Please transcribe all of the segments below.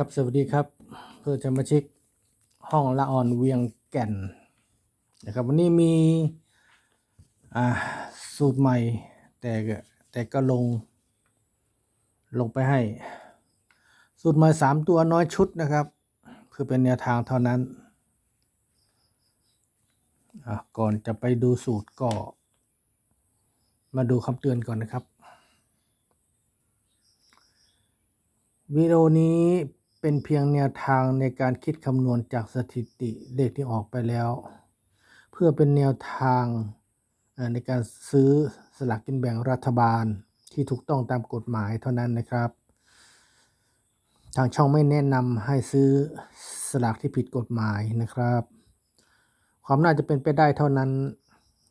ครับสวัสดีครับเพื่อนสมาชิกห้องละออนเวียงแก่นนะครับวันนี้มีอ่าสูตรใหม่ แต่แต่ก็ลง ลงไปให้ สูตรใหม่สามตัวน้อยชุดนะครับคือเป็นแนวทางเท่านั้นก่อนจะไปดูสูตรก็ มาดูคำเตือนก่อนนะครับวิดีโอนี้ เป็นเพียงแนวทางในการคิดคำนวณจากสถิติเลขที่ออกไปแล้ว เพื่อเป็นแนวทางในการซื้อสลากกินแบ่งรัฐบาลที่ถูกต้องตามกฎหมายเท่านั้นนะครับ ทางช่องไม่แนะนำให้ซื้อสลากที่ผิดกฎหมายนะครับ ความน่าจะเป็นไปได้เท่านั้น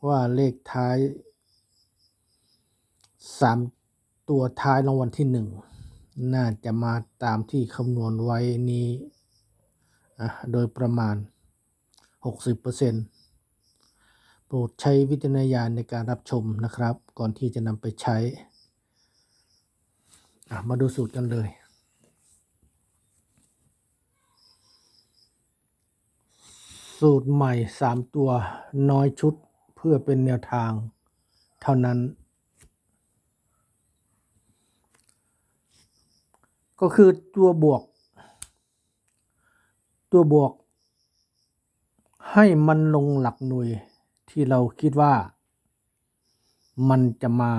ว่าเลขท้ายสามตัวท้ายรางวัลที่ห น่าจะมาตามที่คำนวณไว้นี้โดยประมาณ 60%โปรดใช้วิจารณญาณในการรับชมนะครับ ก่อนที่จะนำไปใช้ มาดูสูตรกันเลยสูตรใหม่ 3 ตัวน้อยชุดเพื่อเป็นแนวทางเท่านั้น ก็คือตัวบวก ตัวบวก ให้มันลงหลักหน่วยที่เราคิดว่า มันจะมา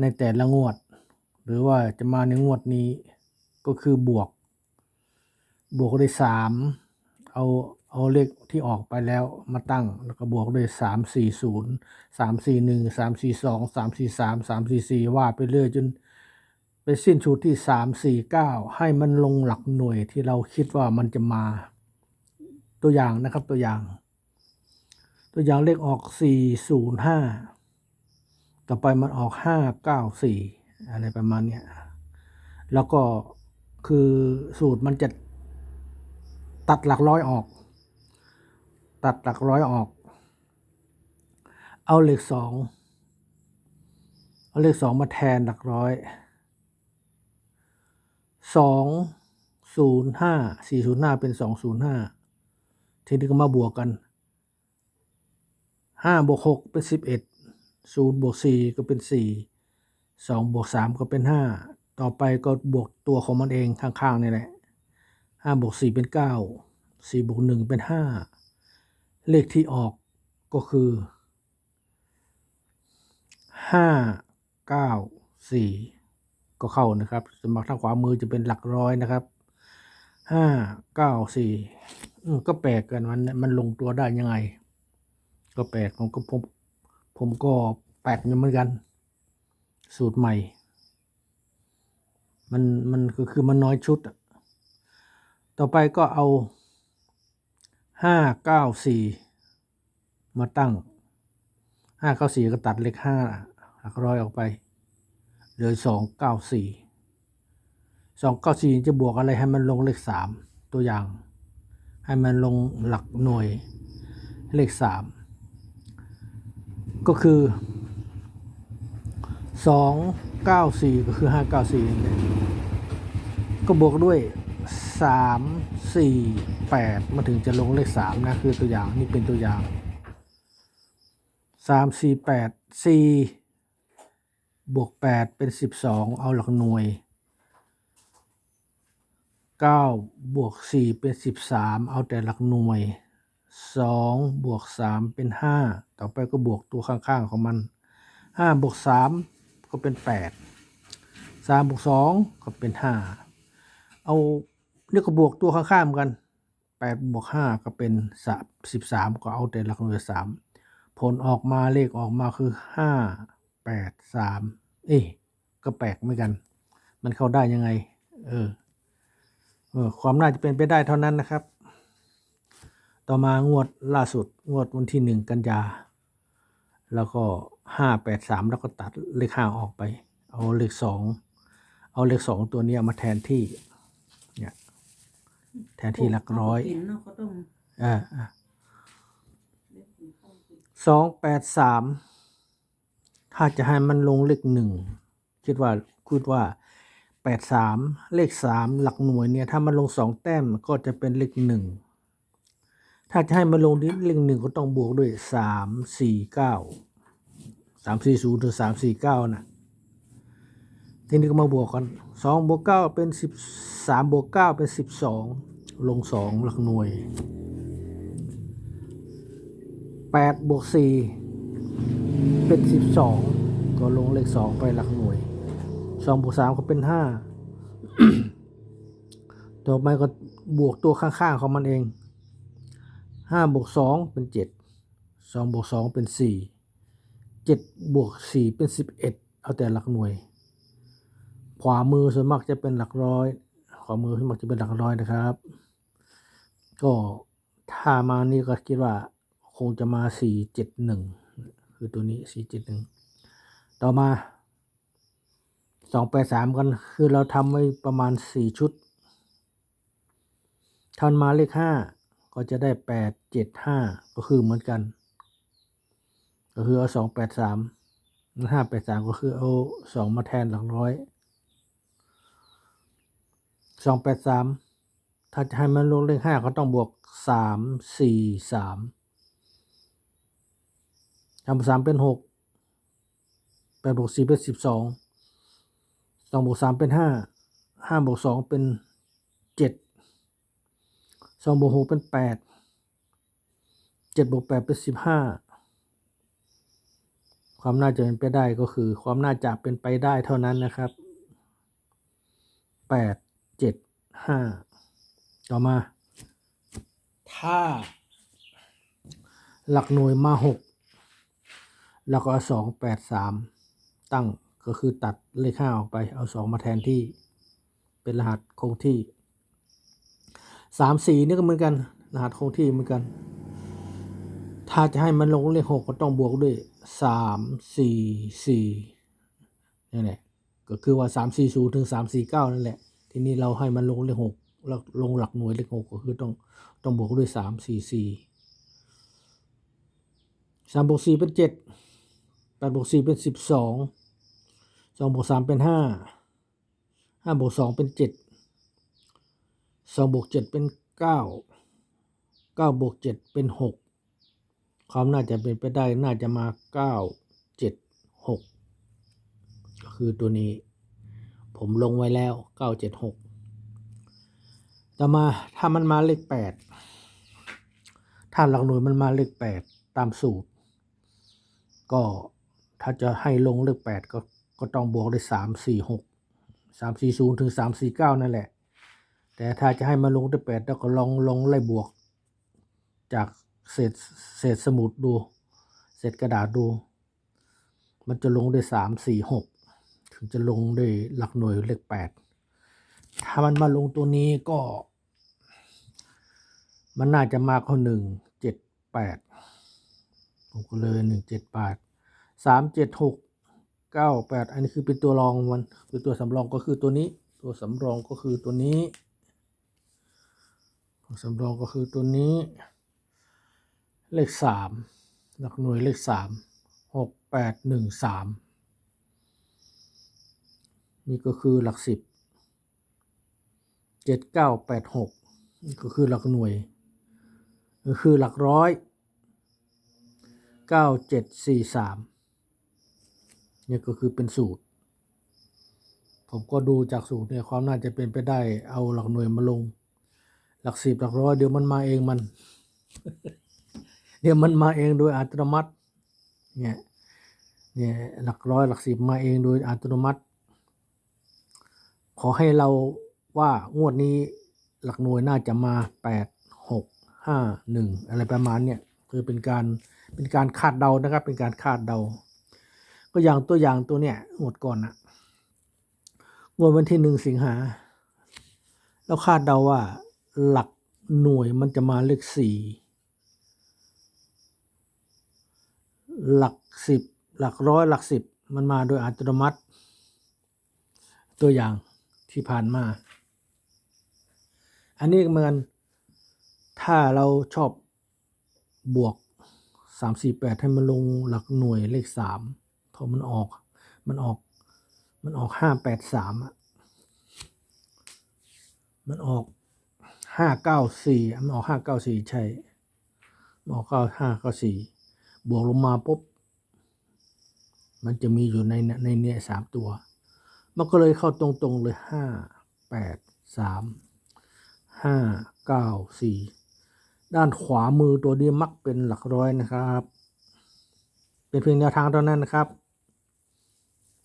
ในแต่ละงวด หรือว่าจะมาในงวดนี้ก็คือบวก บวกด้วยสามเอาเอาเลขที่ออกไปแล้วมาตั้งแล้วก็บวกด้วยสามสี่ศูนย์สามสี่หนึ่งสามสี่สองสามสี่สามสามสี่สี่ว่าไปเรื่อยจน ไปสิ้นชุดที่สามสี่เก้าให้มันลงหลักหน่วยที่เราคิดว่ามันจะมา ตัวอย่างนะครับตัวอย่าง ตัวอย่างเลขออกสี่ศูนย์ห้าต่อไปมันออกห้าเก้าสี่อะไรประมาณเนี้ยแล้วก็คือสูตรมันจะตัดหลักร้อยออก ตัดหลักร้อยออก เอาเลขสองเอาเลขสองมาแทนหลักร้อย สองศูนย์ห้าสี่ศูนย์ห้าเป็นสองศูนย์ห้าทีนี้ก็มาบวกกันห้าบวกหกเป็นสิบเอ็ดศูนย์บวกสี่ก็เป็นสี่สองบวกสามก็เป็นห้าต่อไปก็บวกตัวของมันเองข้างๆนี่แหละห้าบวกสี่เป็นเก้าสี่บวกหนึ่งเป็นห้าเลขที่ออกก็คือห้าเก้าสี่ ก็เข้านะครับสมัครทางขวามือจะเป็นหลักร้อยนะครับห้าเก้าสี่ก็แปลกกันมันมันลงตัวได้ยังไง ก็แปลกผมก็ผมผมก็แปลกเหมือนกัน สูตรใหม่ มันมันคือคือมันน้อยชุดอะต่อไปก็เอาห้าเก้าสี่มาตั้งห้าเก้าสี่ก็ตัดเลขห้าหลักร้อยออกไป ลือสองเก้าสี่สองเก้าสี่จะบวกอะไรให้มันลงเลขสามตัวอย่าง ให้มันลงหลักหน่วยเลขสามก็คือสองเก้าสี่ก็คือห้าเก้าสี่ก็บวกด้วยสามสี่แปดมาถึงจะลงเลขสามนะคือตัวอย่างนี่เป็นตัวอย่างสามสี่แปดสี่ บวกแปดเป็นสิบสองเอาหลักหน่วยเก้าบวกสี่เป็นสิบสามเอาแต่หลักหน่วยสองบวกสามเป็นห้าต่อไปก็บวกตัวข้างๆของมันห้าบวกสามก็เป็นแปดสามบวกสองก็เป็นห้าเอาเนี่ยก็บวกตัวข้างๆเหมือนกันแปดบวกห้าก็เป็นสามสิบสามก็เอาแต่หลักหน่วยสามผลออกมาเลขออกมาคือห้าแปดสาม เอ๊ะก็แปลกเหมือนกัน มันเข้าได้ยังไง เออเออความน่าจะเป็นไปได้เท่านั้นนะครับ ต่อมางวดล่าสุด งวดวันที่หนึ่งกันยา แล้วก็ห้าแปดสามแล้วก็ตัดเลขห้าออกไป เอาเลขสอง เอาเลขสองตัวเนี้ยมาแทนที่ เนี่ย แทนที่หลักร้อยกินเนาะก็ต้องอ่าอ่าสองแปดสาม ถ้าจะให้มันลงเลขหนึ่งคิดว่าคิดว่าแปดสามเลขสามหลักหน่วยเนี่ยถ้ามันลงสองแต้มก็จะเป็นเลขหนึ่งถ้าจะให้มันลงที่เลขหนึ่งก็ต้องบวกด้วยสามสี่เก้าสามสี่ศูนย์ถึงสามสี่เก้าน่ะทีนี้ก็มาบวกกันสองบวกเก้าเป็นสิบสามบวกเก้าเป็นสิบสองลงสองหลักหน่วยแปดบวกสี่ เป็นสิบสองก็ลงเลขสองไปหลักหน่วยสองบวกสามก็เป็นห้าต่อไปก็บวกตัวข้างๆของมันเองห้าบวกสองเป็นเจ็ดสองบวกสองเป็นสี่เจ็ดบวกสี่เป็นสิบเอ็ดเอาแต่หลักหน่วย ขวามือส่วนมากจะเป็นหลักร้อย ขวามือส่วนมากจะเป็นหลักร้อยนะครับ ก็ถ้ามานี่ก็คิดว่าคงจะมาสี่เจ็ดหนึ่ง คือตัวนี้สี่จ็ดหนึ่งต่อมาสองแปดสามกัน คือเราทำไว้ประมาณสี่ชุดทันมาเลขห้าก็จะได้แปดเจ็ดห้าก็คือเหมือนกัน ก็คือเอาสองแปดสามห้าแปดสามก็คือเอาสองมาแทนหลักร้อยสองแปดสามถ้าจะให้มันลงเลขห้าก็ต้องบวกสามสี่สาม ทำสามเป็นหกแปดบวกสี่เป็นสิบสองสองบวกสามเป็นห้าห้าบวกสองเป็นเจ็ดสองบวกหกเป็นแปดเจ็ดบวกแปดเป็นสิบห้าความน่าจะเป็นไปได้ก็คือ ความน่าจะเป็นไปได้เท่านั้นนะครับแปดเจ็ดห้าต่อมา ถ้า หลักหน่วยมาหก แล้วก็เอาสองแปดสามตั้งก็คือตัดเลขห้าออกไปเอาสองมาแทนที่ เป็นรหัสคงที่สามสี่นี่ก็เหมือนกัน รหัสคงที่เหมือนกัน ถ้าจะให้มันลงเลขหกก็ต้องบวกด้วยสามสี่สี่นี่แหละก็คือว่าสามสี่ศูนย์ถึงสามสี่เก้านั่นแหละ ทีนี้เราให้มันลงเลขหกแล้วลงหลักหน่วยเลขหกก็คือต้องต้องบวกด้วยสามสี่สี่สามบวกสี่เป็นเจ็ด ดบวกสี่เป็นสิบสองสองบวกสามเป็นห้าห้าบวกสองเป็นเจ็ดสองบวกเจ็ดเป็นเก้าเก้าบวกเจ็ดเป็นหกความน่าจะเป็นไปได้น่าจะมาเก้าเจ็ดหกก็คือตัวนี้ ผมลงไว้แล้วเก้าเจ็ดหกต่อมาถ้ามันมาเลขแปดถ้าหลักหน่วยมันมาเลขแปดตามสูตร ก็ ถ้าจะให้ลงเลขแปดก็ก็ต้องบวกด้วยสามสี่หกสามสี่ศูนย์ถึงสามสี่เก้านั่นแหละ แต่ถ้าจะให้มาลงด้วยแปดแล้วก็ลองลองไล่บวก จากเศษเศษสมุดดู เศษกระดาษดู มันจะลงด้วยสามสี่หกถึงจะลงด้วยหลักหน่วยเลขแปดถ้ามันมาลงตัวนี้ก็ มันน่าจะมากกว่าหนึ่งเจ็ดแปดผมก็เลยหนึ่งเจ็ดแปด สามเจ็ดหกเก้าแปดอันนี้คือเป็นตัวรองมันคือตัวสำรองก็คือตัวนี้ ตัวสำรองก็คือตัวนี้ตัวสำรองก็คือตัวนี้ เลขสามหลักหน่วยเลขสามหกแปดหนึ่งสามนี่ก็คือหลักสิบเจ็ดเก้าแปดหกนี่ก็คือหลักหน่วย ก็คือหลักร้อยเก้าเจ็ดสี่สาม นี่ก็คือเป็นสูตร ผมก็ดูจากสูตรเนี่ยความน่าจะเป็นไปได้เอาหลักหน่วยมาลง หลักสิบหลักร้อยเดี๋ยวมันมาเองมัน เดี๋ยวมันมาเองโดยอัตโนมัติเนี่ยเนี่ยหลักร้อยหลักสิบมาเองโดยอัตโนมัติ ขอให้เราว่างวดนี้หลักหน่วยน่าจะมาแปดหกห้าหนึ่งอะไรประมาณเนี่ยคือเป็นการเป็นการคาดเดานะครับ เป็นการคาดเดา ก็อย่างตัวอย่างตัวเนี้ยงวดก่อนนะงวดวันที่หนึ่งสิงหาแล้วคาดเดาว่าหลักหน่วยมันจะมาเลขสี่หลักสิบหลักร้อยหลักสิบมันมาโดยอัตโนมัติ ตัวอย่างที่ผ่านมา อันนี้เหมือนถ้าเราชอบบวก 3 4 8 ให้มันลงหลักหน่วยเลข 3 ขมันออก มันออก มันออกห้าแปดสามอะ มันออกห้าเก้าสี่มันออกห้าเก้าสี่ใช่มันออกเก้าห้าเก้าสี่บวกลงมาปุ๊บ มันจะมีอยู่ในในเนี่ยสามตัว มันก็เลยเข้าตรงๆเลยห้าแปดสามห้าเก้าสี่ด้านขวามือตัวนี้มักเป็นหลักร้อยนะครับ เป็นเพียงแนวทางเท่านั้นนะครับ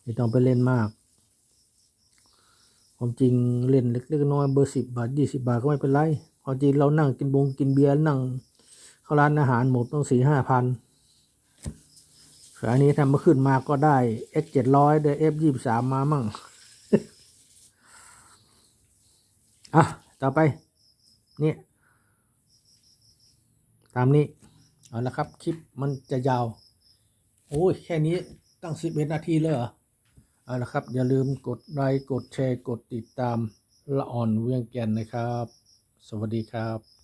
ไม่ต้องไปเล่นมาก ความจริงเล่นเล็กๆน้อยๆเบอร์สิบบาทยี่สิบาทก็ไม่เป็นไรความจริงเรานั่งกินบงกินเบียร์นั่งเข้าร้านอาหารหมดต้องสี่ห้าพันอันนี้ทำมาขึ้นมาก็ได้ X เจ็ดร้อยได้ F ยี่สามมามั่งอะ ต่อไป นี่ ตามนี้ เอาละครับ คลิปมันจะยาว โอ้ย แค่นี้ตั้งสิบเอ็ดนาทีเลยเหรอ เอาละครับ อย่าลืมกดไลค์กดแชร์กดติดตามละอ่อนเวียงแก่นนะครับ สวัสดีครับ